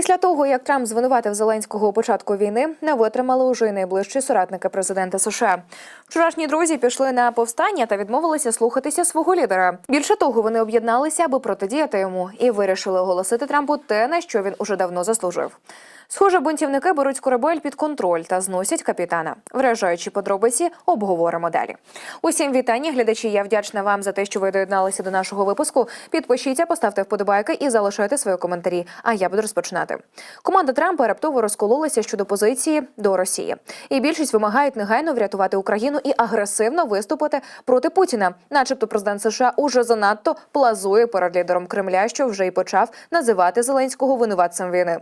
Після того, як Трамп звинуватив Зеленського у початку війни, не витримали уже й найближчі соратники президента США. Вчорашні друзі пішли на повстання та відмовилися слухатися свого лідера. Більше того, вони об'єдналися, аби протидіяти йому, і вирішили оголосити Трампу те, на що він уже давно заслужив. Схоже, бунтівники беруть корабель під контроль та зносять капітана. Вражаючі подробиці обговоримо далі. Усім вітання, глядачі. Я вдячна вам за те, що ви доєдналися до нашого випуску. Підпишіться, поставте вподобайки і залишайте свої коментарі. А я буду розпочинати. Команда Трампа раптово розкололася щодо позиції до Росії, і більшість вимагають негайно врятувати Україну і агресивно виступити проти Путіна, начебто президент США уже занадто плазує перед лідером Кремля, що вже й почав називати Зеленського винуватцем війни.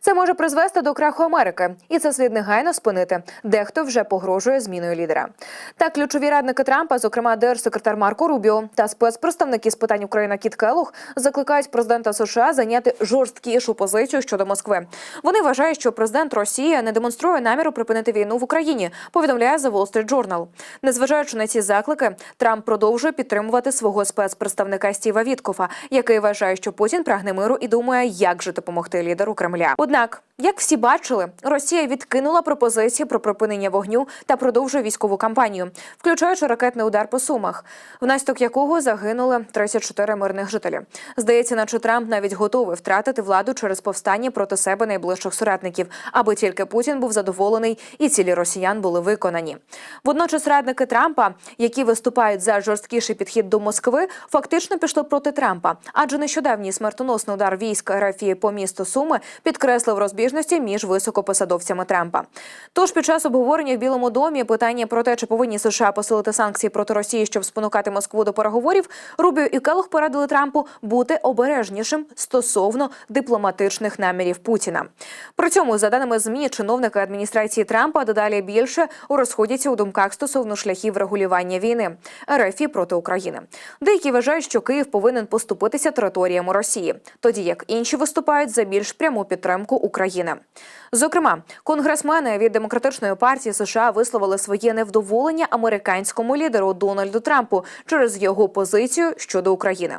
Це може призвести до краху Америки, і це слід негайно спинити. Дехто вже погрожує зміною лідера. Так, ключові радники Трампа, зокрема держсекретар Марко Рубіо та спецпредставники з питань України Кіт Келлог, закликають президента США зайняти жорсткішу позицію щодо Москви. Вони вважають, що президент Росії не демонструє наміру припинити війну в Україні. Повідомляє The Wall Street Journal. Незважаючи на ці заклики, Трамп продовжує підтримувати свого спецпредставника Стіва Віткофа, який вважає, що Путін прагне миру і думає, як же допомогти лідеру Кремля. Однак, як всі бачили, Росія відкинула пропозиції про припинення вогню та продовжує військову кампанію, включаючи ракетний удар по сумах, внаслідок якого загинули 34 мирних жителі. Здається, наче Трамп навіть готовий втратити владу через повстання проти себе найближчих соратників, аби тільки Путін був задоволений і цілі росіян були виконані. Водночас радники Трампа, які виступають за жорсткіший підхід до Москви, фактично пішли проти Трампа, адже нещодавній смертоносний удар військ РФ по місту Суми підкреслив розбіжності між високопосадовцями Трампа. Тож під час обговорення в Білому домі питання про те, чи повинні США посилити санкції проти Росії, щоб спонукати Москву до переговорів, Рубіо і Келох порадили Трампу бути обережнішим стосовно дипломатичних намірів Путіна. При цьому, за даними змі, чиновники адміністрації Трампа дедалі більше розходяться у думках стосовно шляхів регулювання війни РФ проти України. Деякі вважають, що Київ повинен поступитися територіями Росії, тоді як інші виступають за більш пряму підтримку України. Зокрема, конгресмени від демократичної партії США висловили своє невдоволення американському лідеру Дональду Трампу через його позицію щодо України.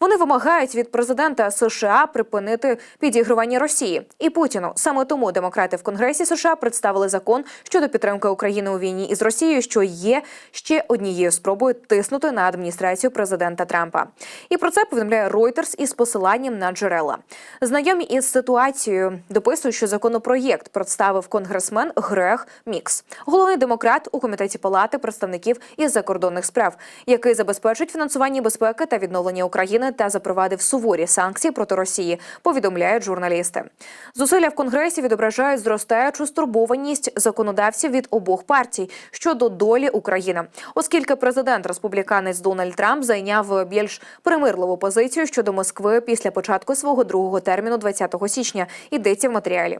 Вони вимагають від президента США припинити підігрування Росії і Путіну. Саме тому демократи в Конгресі США представили закон щодо підтримки України у війні із Росією, що є ще однією спробою тиснути на адміністрацію президента Трампа. І про це повідомляє Reuters із посиланням на джерела. Знайомі із ситуацією дописують, що законопроєкт представив конгресмен Грег Мікс, головний демократ у комітеті палати представників із закордонних справ, який забезпечить фінансування безпеки та відновлення України та запровадив суворі санкції проти Росії. Повідомляють журналісти. Зусилля в конгресі відображають зростаючу стурбованість законодавців від обох партій щодо долі України, оскільки президент республіканець Дональд Трамп зайняв більш примирливу позицію щодо Москви після початку свого другого терміну 20 січня. Йдеться в матеріалі.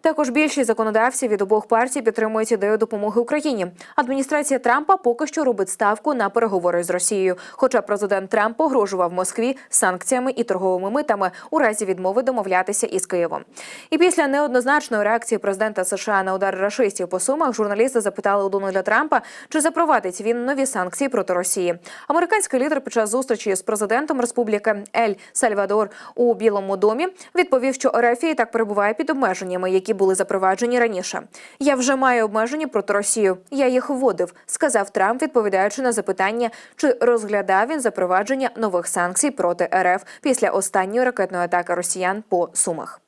Також більшість законодавців від обох партій підтримують ідею допомоги Україні. Адміністрація Трампа поки що робить ставку на переговори з Росією. Хоча президент Трамп погрожував Москві санкціями і торговими митами у разі відмови домовлятися із Києвом. І після неоднозначної реакції президента США на удар рашистів по сумах журналісти запитали у Дональда Трампа, чи запровадить він нові санкції проти Росії. Американський лідер під час зустрічі з президентом Республіки Ель Сальвадор у Білому домі відповів, що РФ так перебуває під обмеженнями, які були запроваджені раніше. Я вже маю обмеження проти Росію. Я їх вводив, сказав Трамп, відповідаючи на запитання, чи розглядав він запровадження нових санкцій проти РФ після останньої ракетної атаки росіян по сумах.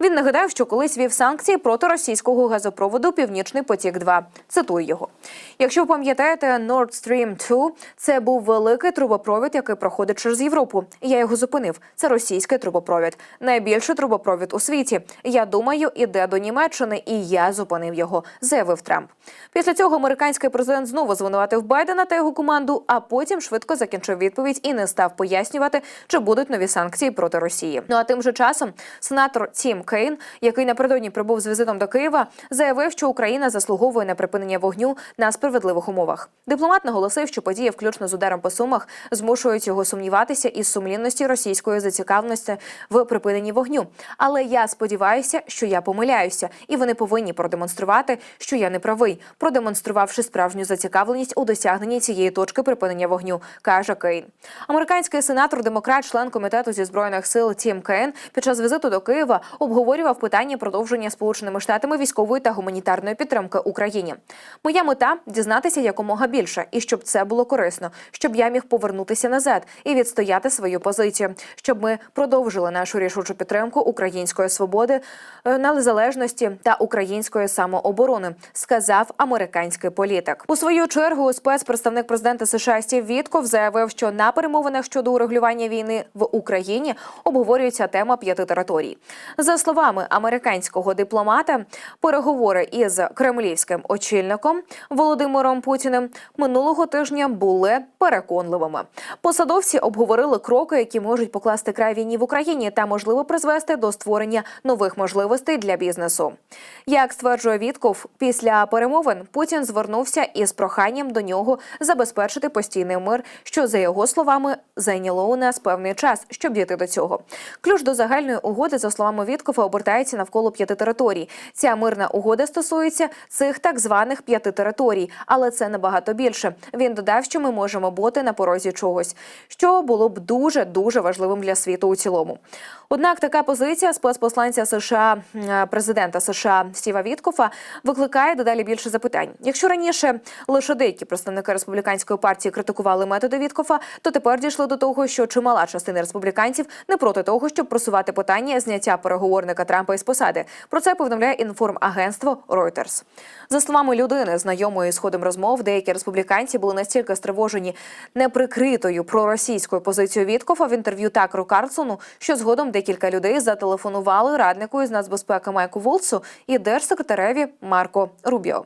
Він нагадав, що колись вів санкції проти російського газопроводу Північний потік. 2 цитую його. Якщо пам'ятаєте, Nord Stream 2 – це був великий трубопровід, який проходить через Європу. Я його зупинив. Це російський трубопровід, найбільший трубопровід у світі. Я думаю, іде до Німеччини, і я зупинив його, заявив Трамп. Після цього американський президент знову звинуватив Байдена та його команду, а потім швидко закінчив відповідь і не став пояснювати, чи будуть нові санкції проти Росії. Ну а тим же часом сенатор Тім Кейн, який напередодні прибув з візитом до Києва, заявив, що Україна заслуговує на припинення вогню на справедливих умовах. Дипломат наголосив, що події, включно з ударом по сумах, змушують його сумніватися із сумлінності російської зацікавленості в припиненні вогню. Але я сподіваюся, що я помиляюся, і вони повинні продемонструвати, що я не правий, продемонструвавши справжню зацікавленість у досягненні цієї точки припинення вогню, каже Кейн. Американський сенатор, демократ, член комітету зі збройних сил Тім Кейн під час візиту до Києва обговорив обговорював питання продовження сполученими штатами військової та гуманітарної підтримки Україні. Моя мета дізнатися якомога більше, і щоб це було корисно, щоб я міг повернутися назад і відстояти свою позицію, щоб ми продовжили нашу рішучу підтримку української свободи, е, незалежності та української самооборони, сказав американський політик. У свою чергу спецпредставник президента США Стів Вітков заявив, що на перемовинах щодо урегулювання війни в Україні обговорюється тема п'яти територій. За словами американського дипломата, переговори із кремлівським очільником Володимиром Путіним минулого тижня були переконливими. Посадовці обговорили кроки, які можуть покласти край війні в Україні та можливо призвести до створення нових можливостей для бізнесу. Як стверджує Вітков, після перемовин Путін звернувся із проханням до нього забезпечити постійний мир, що за його словами зайняло у нас певний час, щоб дійти до цього. Ключ до загальної угоди, за словами Віткова, обертається навколо п'яти територій. Ця мирна угода стосується цих так званих п'яти територій, але це набагато більше. Він додав, що ми можемо бути на порозі чогось, що було б дуже дуже важливим для світу у цілому. Однак така позиція спецпосланця США президента США Стіва Віткофа викликає дедалі більше запитань. Якщо раніше лише деякі представники республіканської партії критикували методи Віткофа, то тепер дійшли до того, що чимала частина республіканців не проти того, щоб просувати питання зняття переговорника Трампа із посади. Про це повідомляє інформагентство Reuters. За словами людини, знайомої з ходом розмов, деякі республіканці були настільки стривожені неприкритою проросійською позицією Віткофа в інтерв'ю Такеру Карлсону, що згодом декілька людей зателефонували раднику із нацбезпеки Майку Волцу і держсекретареві Марко Рубіо.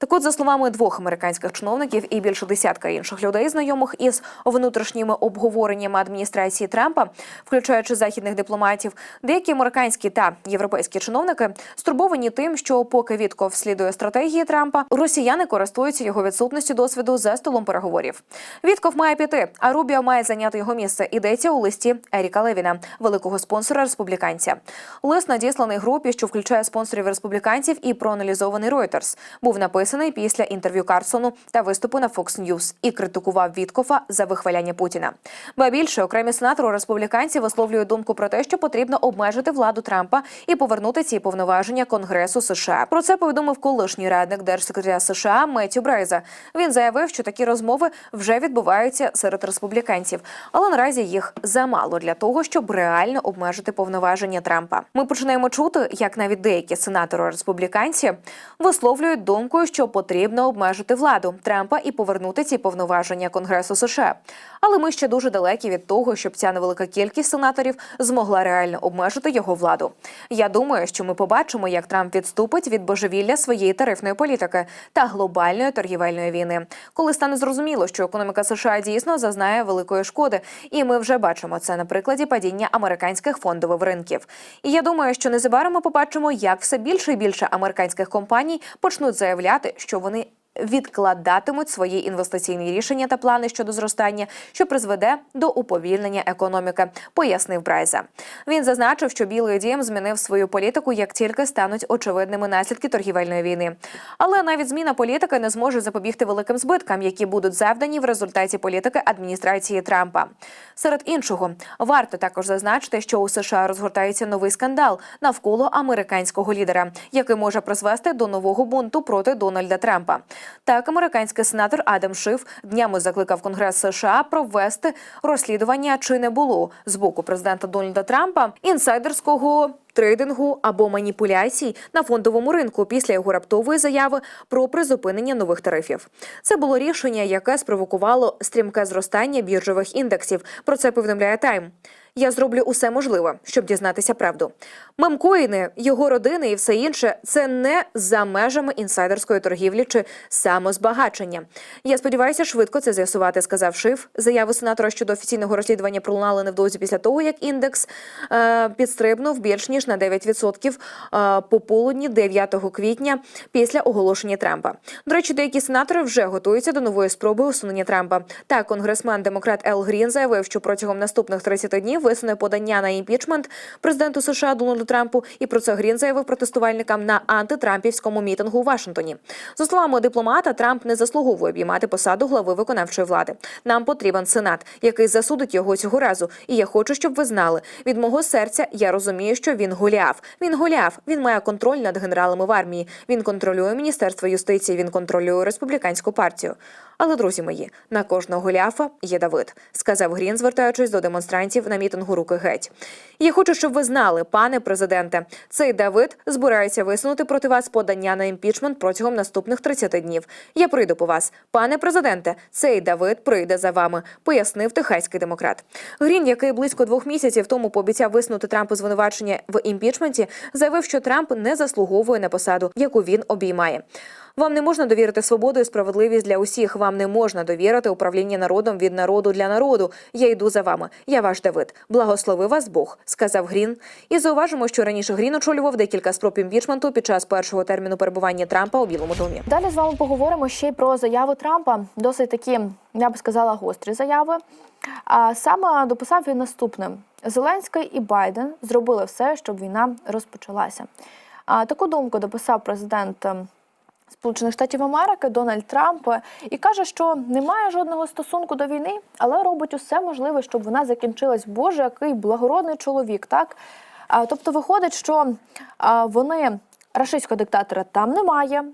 Так от, за словами двох американських чиновників і більше десятка інших людей, знайомих із внутрішніми обговореннями адміністрації Трампа, включаючи західних дипломатів, деякі американські та європейські чиновники стурбовані тим, що поки Вітков слідує стратегії Трампа, росіяни користуються його відсутністю досвіду за столом переговорів. Вітков має піти, а Рубіо має зайняти його місце. Ідеться у листі Еріка Левіна, великого спонсора республіканця. Лист надісланий групі, що включає спонсорів республіканців і проаналізований Reuters, був написаний після інтерв'ю Карсону та виступу на Fox News і критикував Віткофа за вихваляння Путіна. Ба більше окремі сенатори республіканці висловлюють думку про те, що потрібно обмежити владу Трампа і повернути ці повноваження Конгресу США. Про це повідомив колишній радник держсекретаря США Меттю Брейза. Він заявив, що такі розмови вже відбуваються серед республіканців, але наразі їх замало для того, щоб реально обмежити повноваження Трампа. Ми починаємо чути, як навіть деякі сенатори республіканці висловлюють думку, що потрібно обмежити владу Трампа і повернути ці повноваження Конгресу США. Але ми ще дуже далекі від того, щоб ця невелика кількість сенаторів змогла реально обмежити його владу. Я думаю, що ми побачимо, як Трамп відступить від божевілля своєї тарифної політики та глобальної торгівельної війни, коли стане зрозуміло, що економіка США дійсно зазнає великої шкоди, і ми вже бачимо це на прикладі падіння американських фондових ринків. І я думаю, що незабаром ми побачимо, як все більше і більше американських компаній почнуть заявляти, що вони відкладатимуть свої інвестиційні рішення та плани щодо зростання, що призведе до уповільнення економіки, пояснив Брайза. Він зазначив, що Білий Дім змінив свою політику, як тільки стануть очевидними наслідки торгівельної війни. Але навіть зміна політики не зможе запобігти великим збиткам, які будуть завдані в результаті політики адміністрації Трампа. Серед іншого, варто також зазначити, що у США розгортається новий скандал навколо американського лідера, який може призвести до нового бунту проти Дональда Трампа. Так, американський сенатор Адам Шиф днями закликав Конгрес США провести розслідування, чи не було з боку президента Дональда Трампа інсайдерського. Трейдингу або маніпуляцій на фондовому ринку після його раптової заяви про призупинення нових тарифів. Це було рішення, яке спровокувало стрімке зростання біржових індексів. Про це повідомляє Тайм. Я зроблю усе можливе, щоб дізнатися правду. Мемкоїни, його родини і все інше це не за межами інсайдерської торгівлі чи самозбагачення. Я сподіваюся, швидко це з'ясувати, сказав Шиф. Заяви сенатора щодо офіційного розслідування пролунали невдовзі після того, як індекс е, підстрибнув більш ніж на 9% е, пополудні 9 квітня після оголошення Трампа. До речі, деякі сенатори вже готуються до нової спроби усунення Трампа. Так, конгресмен демократ Ел Грін заявив, що протягом наступних 30 днів висуне подання на імпічмент президенту США Дональду Трампу. І про це Грін заявив протестувальникам на антитрампівському мітингу у Вашингтоні. За словами дипломата, Трамп не заслуговує обіймати посаду глави виконавчої влади. Нам потрібен сенат, який засудить його цього разу. І я хочу, щоб ви знали. Від мого серця я розумію, що він гуляв. Він гуляв. Він має контроль над генералами в армії. Він контролює міністерство юстиції. Він контролює республіканську партію. Але, друзі мої, на кожного Голіафа є Давид, сказав Грін, звертаючись до демонстрантів на мітингу руки геть. Я хочу, щоб ви знали, пане президенте, цей Давид збирається висунути проти вас подання на імпічмент протягом наступних 30 днів. Я прийду по вас, пане президенте. Цей Давид прийде за вами, пояснив техаський демократ. Грін, який близько двох місяців тому пообіцяв висунути Трампу звинувачення в імпічменті, заявив, що Трамп не заслуговує на посаду, яку він обіймає. Вам не можна довірити свободу і справедливість для усіх. Вам не можна довірити управління народом від народу для народу. Я йду за вами. Я ваш Давид. Благослови вас Бог, сказав Грін. І зауважимо, що раніше Грін очолював декілька спроб імпічменту під час першого терміну перебування Трампа у Білому домі. Далі з вами поговоримо ще й про заяву Трампа. Досить такі, я би сказала, гострі заяви. А саме дописав він наступне: Зеленський і Байден зробили все, щоб війна розпочалася. А таку думку дописав президент. Сполучених Штатів Америки Дональд Трамп і каже, що немає жодного стосунку до війни, але робить усе можливе, щоб вона закінчилась. Боже, який благородний чоловік, так тобто виходить, що вони рашистського диктатора там немає.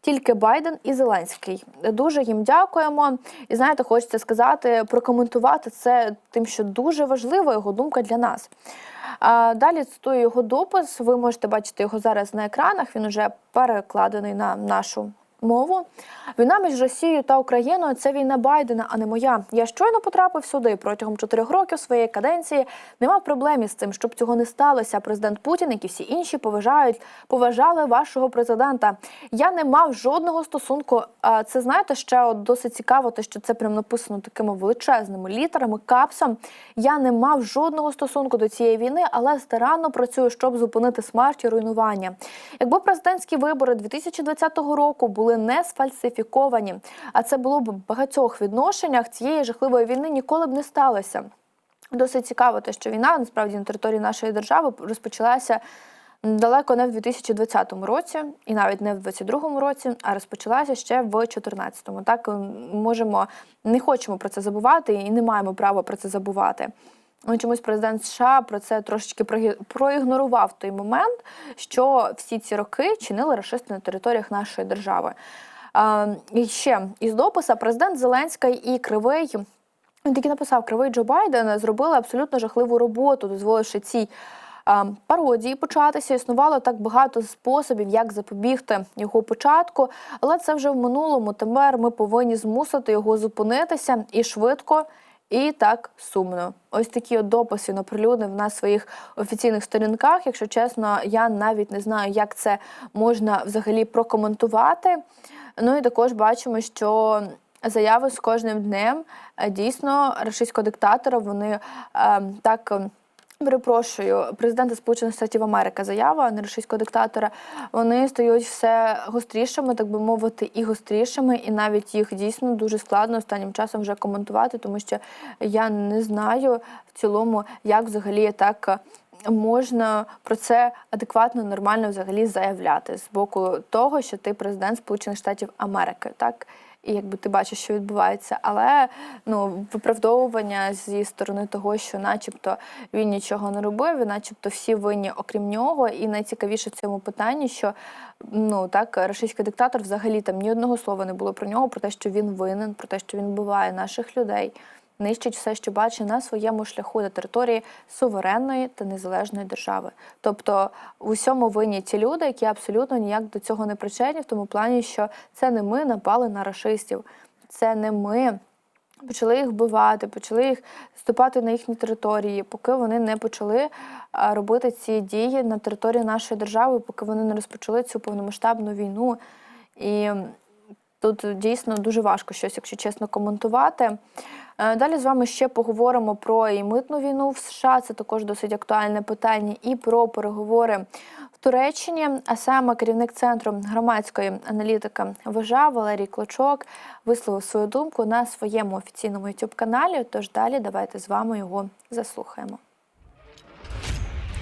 Тільки Байден і Зеленський. Дуже їм дякуємо. І знаєте, хочеться сказати, прокоментувати це тим, що дуже важлива його думка для нас. Далі цитую його допис. Ви можете бачити його зараз на екранах. Він уже перекладений на нашу мову. Війна між Росією та Україною це війна Байдена, а не моя. Я щойно потрапив сюди протягом чотирьох років своєї каденції. Нема проблем із цим, щоб цього не сталося. Президент Путін, як і всі інші, поважають, поважали вашого президента. Я не мав жодного стосунку. А це знаєте, ще от досить цікаво, те, що це прям написано такими величезними літерами, капсом. Я не мав жодного стосунку до цієї війни, але старанно працюю, щоб зупинити смерть і руйнування. Якби президентські вибори 2020 року були не сфальсифіковані, а це було б в багатьох відношеннях цієї жахливої війни ніколи б не сталося. Досить цікаво, те, що війна насправді на території нашої держави розпочалася далеко не в 2020 році, і навіть не в 2022 році, а розпочалася ще в 2014. Так можемо не хочемо про це забувати і не маємо права про це забувати. Ну, чомусь президент США про це трошечки проігнорував той момент, що всі ці роки чинили рашисти на територіях нашої держави. І ще із дописа президент Зеленський і Кривий. Він таки написав, кривий Джо Байден зробили абсолютно жахливу роботу, дозволивши цій пародії початися. Існувало так багато способів, як запобігти його початку, але це вже в минулому. Тепер ми повинні змусити його зупинитися і швидко. І так сумно. Ось такі от дописи він оприлюднив на своїх офіційних сторінках. Якщо чесно, я навіть не знаю, як це можна взагалі прокоментувати. Ну і також бачимо, що заяви з кожним днем е, дійсно рашистського диктатора вони е, так. Перепрошую, президента Сполучених Штатів Америки заява не російського диктатора. Вони стають все гострішими, так би мовити, і гострішими, і навіть їх дійсно дуже складно останнім часом вже коментувати, тому що я не знаю в цілому, як взагалі так можна про це адекватно, нормально взагалі заявляти з боку того, що ти президент Сполучених Штатів Америки, так. І якби ти бачиш, що відбувається, але ну виправдовування зі сторони того, що, начебто, він нічого не робив, і начебто всі винні, окрім нього. І найцікавіше в цьому питанні, що ну так російський диктатор взагалі там ні одного слова не було про нього, про те, що він винен, про те, що він вбиває наших людей, нищить все, що бачить на своєму шляху на території суверенної та незалежної держави. Тобто в усьому винні ті люди, які абсолютно ніяк до цього не причетні, в тому плані, що це не ми напали на рашистів, це не ми. Почали їх вбивати, почали їх ступати на їхні території, поки вони не почали робити ці дії на території нашої держави, поки вони не розпочали цю повномасштабну війну. І тут дійсно дуже важко щось, якщо чесно, коментувати. Е, Далі з вами ще поговоримо про і митну війну в США. Це також досить актуальне питання, і про переговори в Туреччині. А саме керівник центру громадської аналітики ВЖА Валерій Клочок висловив свою думку на своєму офіційному youtube каналі Тож далі давайте з вами його заслухаємо.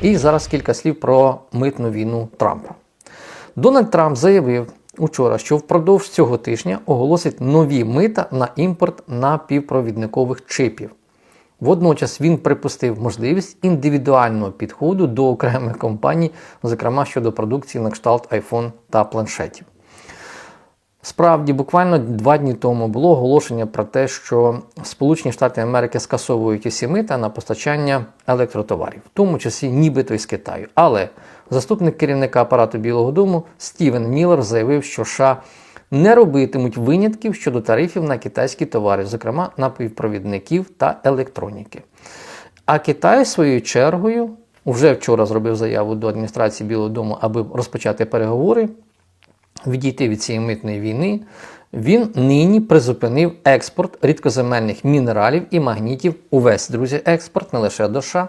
І зараз кілька слів про митну війну Трампа. Дональд Трамп заявив учора, що впродовж цього тижня оголосить нові мита на імпорт напівпровідникових чипів. Водночас він припустив можливість індивідуального підходу до окремих компаній, зокрема щодо продукції на кшталт iPhone та планшетів. Справді, буквально два дні тому було оголошення про те, що Сполучені Штати Америки скасовують усі мита на постачання електротоварів, в тому числі нібито із Китаю. Але заступник керівника апарату Білого Дому Стівен Міллер заявив, що США не робитимуть винятків щодо тарифів на китайські товари, зокрема напівпровідників та електроніки. А Китай, своєю чергою, вже вчора зробив заяву до адміністрації Білого Дому, аби розпочати переговори відійти від цієї митної війни, він нині призупинив експорт рідкоземельних мінералів і магнітів увесь, друзі, експорт, не лише до США.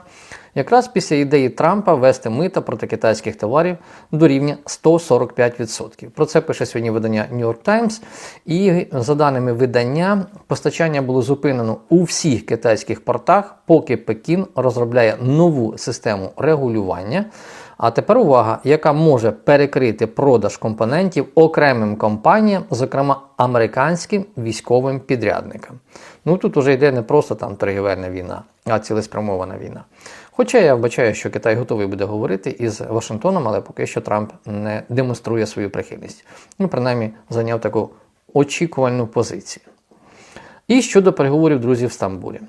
Якраз після ідеї Трампа ввести мита проти китайських товарів до рівня 145%. Про це пише сьогодні видання New York Times. І за даними видання, постачання було зупинено у всіх китайських портах, поки Пекін розробляє нову систему регулювання. А тепер увага, яка може перекрити продаж компонентів окремим компаніям, зокрема американським військовим підрядникам. Ну тут уже йде не просто там торгівельна війна, а цілеспрямована війна. Хоча я вбачаю, що Китай готовий буде говорити із Вашингтоном, але поки що Трамп не демонструє свою прихильність. Ну, принаймні, зайняв таку очікувальну позицію. І щодо переговорів друзів в Стамбулі.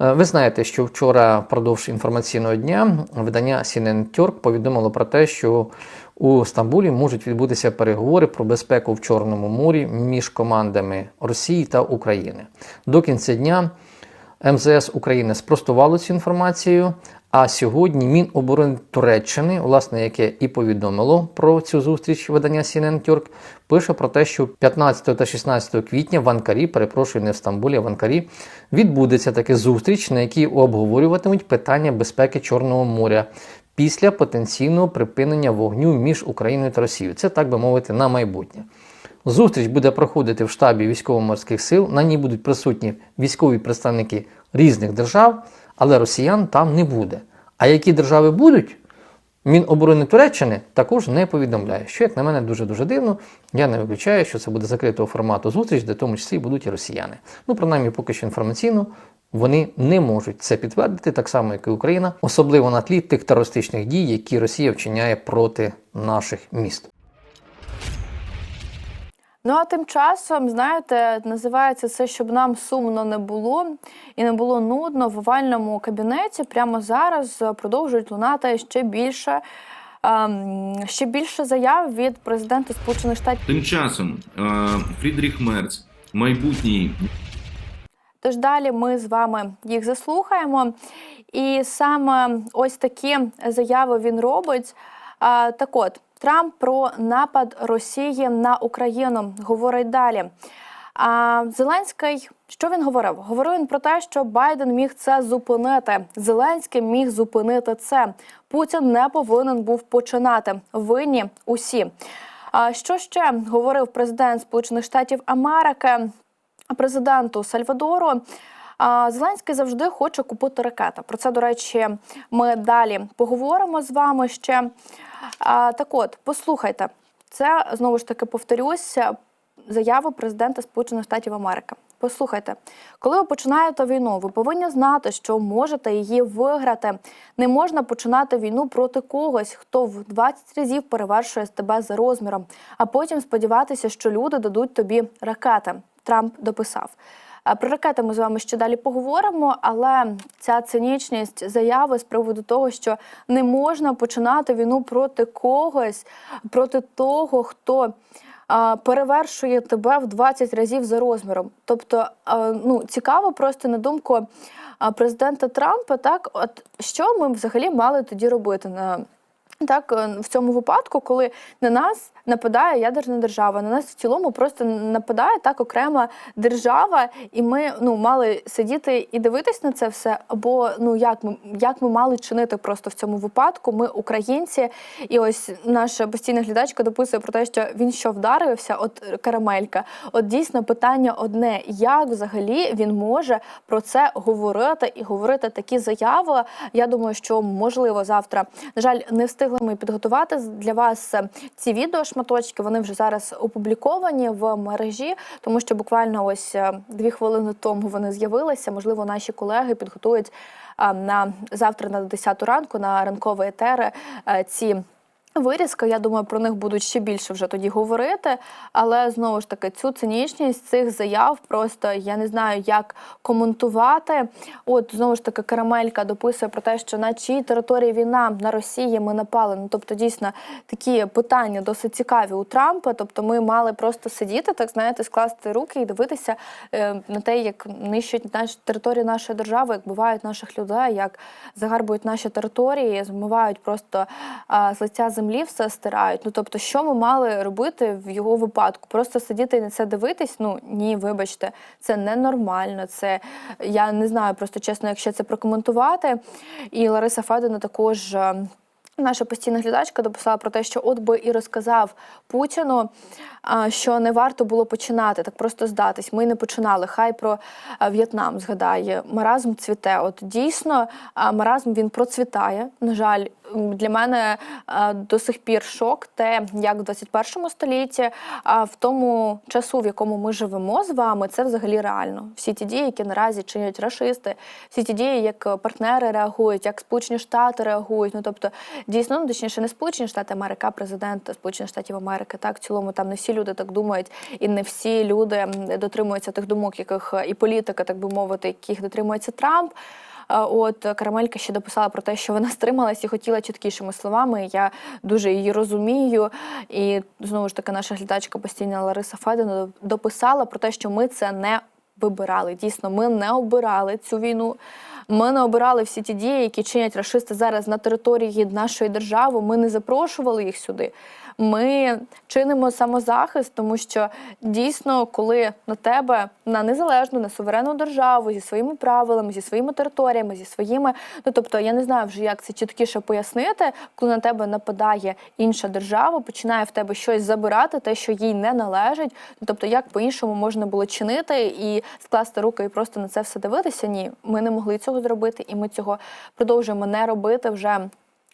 Е, Ви знаєте, що вчора впродовж інформаційного дня видання CNN Turk повідомило про те, що у Стамбулі можуть відбутися переговори про безпеку в Чорному морі між командами Росії та України. До кінця дня МЗС України спростувало цю інформацію. А сьогодні Міноборони Туреччини, власне, яке і повідомило про цю зустріч видання CNN Turk, пише про те, що 15 та 16 квітня в Анкарі, перепрошую, не в Стамбулі, а в Анкарі, відбудеться таки зустріч, на якій обговорюватимуть питання безпеки Чорного моря після потенційного припинення вогню між Україною та Росією. Це так би мовити на майбутнє. Зустріч буде проходити в штабі військово-морських сил. На ній будуть присутні військові представники різних держав, але росіян там не буде. А які держави будуть, Міноборони Туреччини також не повідомляє, що, як на мене, дуже дуже дивно. Я не виключаю, що це буде закритого формату зустріч, де в тому числі будуть і росіяни. Ну, принаймні, поки що інформаційно вони не можуть це підтвердити, так само, як і Україна, особливо на тлі тих терористичних дій, які Росія вчиняє проти наших міст. Ну а тим часом, знаєте, називається це, щоб нам сумно не було і не було нудно в овальному кабінеті. Прямо зараз продовжують лунати ще більше. ем, Ще більше заяв від президента Сполучених Штатів. Тим часом е, Фрідріх Мерц, майбутній Тож далі ми з вами їх заслухаємо. І саме ось такі заяви він робить. Так от, Трамп про напад Росії на Україну говорить далі. А Зеленський, що він говорив? Говорив він про те, що Байден міг це зупинити. Зеленський міг зупинити це. Путін не повинен був починати. Винні усі. А що ще говорив президент Сполучених Штатів Америки? президенту Сальвадору. А, Зеленський завжди хоче купити ракети. Про це, до речі, ми далі поговоримо з вами ще. Так от, послухайте, це знову ж таки повторюся. Заяви президента Сполучених Штатів Америки. Послухайте, коли ви починаєте війну, ви повинні знати, що можете її виграти. Не можна починати війну проти когось, хто в 20 разів перевершує тебе за розміром, а потім сподіватися, що люди дадуть тобі ракети. Трамп дописав. Про ракети ми з вами ще далі поговоримо, але ця цинічність заяви з приводу того, що не можна починати війну проти когось, проти того, хто перевершує тебе в 20 разів за розміром. Тобто, ну цікаво просто на думку президента Трампа, так от що ми взагалі мали тоді робити на Так, е, в цьому випадку, коли на нас нападає ядерна держава, на нас в цілому просто нападає так окрема держава, і ми ну мали сидіти і дивитись на це все. Або ну як ми як ми мали чинити просто в цьому випадку? Ми українці, і ось наша постійна глядачка дописує про те, що він що вдарився, от карамелька. От дійсно питання одне: як взагалі він може про це говорити і говорити такі заяви? Я думаю, що можливо завтра. На жаль, не встигли ми підготувати для вас е, ці відео шматочки. Вони вже зараз опубліковані в мережі, тому що буквально ось е, дві хвилини тому вони з'явилися. Можливо, наші колеги підготують е, на завтра на 10 ранку на ранкові етери е, ці. Вирізки, я думаю, про них будуть ще більше вже тоді говорити. Але знову ж таки, цю цинічність цих заяв просто я не знаю, як коментувати. От знову ж таки, Карамелька дописує про те, що на чиїй території війна на Росії ми напали. Ну тобто, дійсно такі питання досить цікаві у Трампа. Тобто, ми мали просто сидіти, так знаєте, скласти руки і дивитися е, на те, як нищать наші території нашої держави, як бувають наших людей, як загарбують наші території, змивають просто а, з лиця землі, все стирають. Ну тобто, що ми мали робити в його випадку? Просто сидіти і на це дивитись? Ну ні, вибачте, це ненормально. Це я не знаю, просто чесно, якщо це прокоментувати. І Лариса Федина також. е, Наша постійна глядачка дописала про те, що от би і розказав Путіну, що не варто було починати, так просто здатись. Ми не починали. Хай про В'єтнам згадає. Маразм цвіте. От дійсно, маразм він процвітає. На жаль, для мене до сих пір шок, те, як в 21 столітті, а в тому часу, в якому ми живемо з вами, це взагалі реально. Всі ті дії, які наразі чинять рашисти, всі ті дії, як партнери реагують, як Сполучені Штати реагують. Ну тобто, дійсно, ну точніше, не Сполучені Штати Америки, а президент Сполучених Штатів Америки. Так, в цілому там не всі люди так думають, і не всі люди дотримуються тих думок, яких е, і політика, так би мовити, яких дотримується Трамп. От Карамелька ще дописала про те, що вона стрималась і хотіла чіткішими словами. Я дуже її розумію. І знову ж таки, наша глядачка постійна Лариса Федина дописала про те, що ми це не вибирали. Дійсно, ми не обирали цю війну. Ми не обирали всі ті дії, які чинять рашисти зараз на території нашої держави. Ми не запрошували їх сюди. Ми чинимо самозахист, тому що дійсно, коли на тебе на незалежну, на суверенну державу зі своїми правилами, зі своїми територіями, зі своїми, ну тобто я не знаю вже, як це чіткіше пояснити, коли на тебе нападає інша держава, починає в тебе щось забирати, те, що їй не належить. Ну тобто, як по-іншому можна було чинити і скласти руки і просто на це все дивитися? Ні, ми не могли цього зробити, і ми цього продовжуємо не робити вже.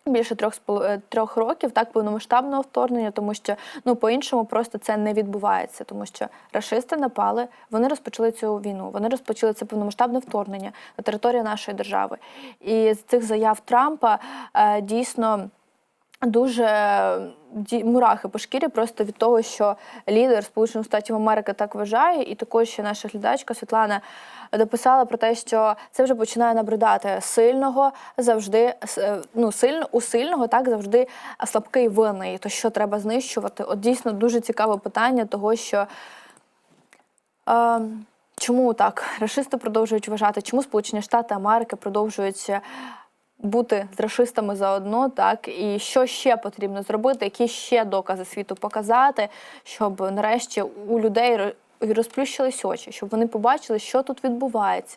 Більше трьох е, трьох років так повномасштабного вторгнення, тому що ну по-іншому просто це не відбувається, тому що рашисти напали, вони розпочали цю війну, вони розпочали це повномасштабне вторгнення на територію нашої держави. І з цих заяв Трампа е, дійсно. Дуже мурахи по шкірі просто від того, що лідер Сполучених Штатів Америки так вважає, і також ще наша глядачка Світлана дописала про те, що це вже починає набридати сильного завжди е, ну сильно у сильного так завжди слабкий винний. То що треба знищувати? От дійсно дуже цікаве питання того, що. Е, Чому так? Рашисти продовжують вважати, чому Сполучені Штати Америки продовжують бути з рашистами заодно, так? І що ще потрібно зробити, які ще докази світу показати, щоб нарешті у людей ро- розплющились очі, щоб вони побачили, що тут відбувається,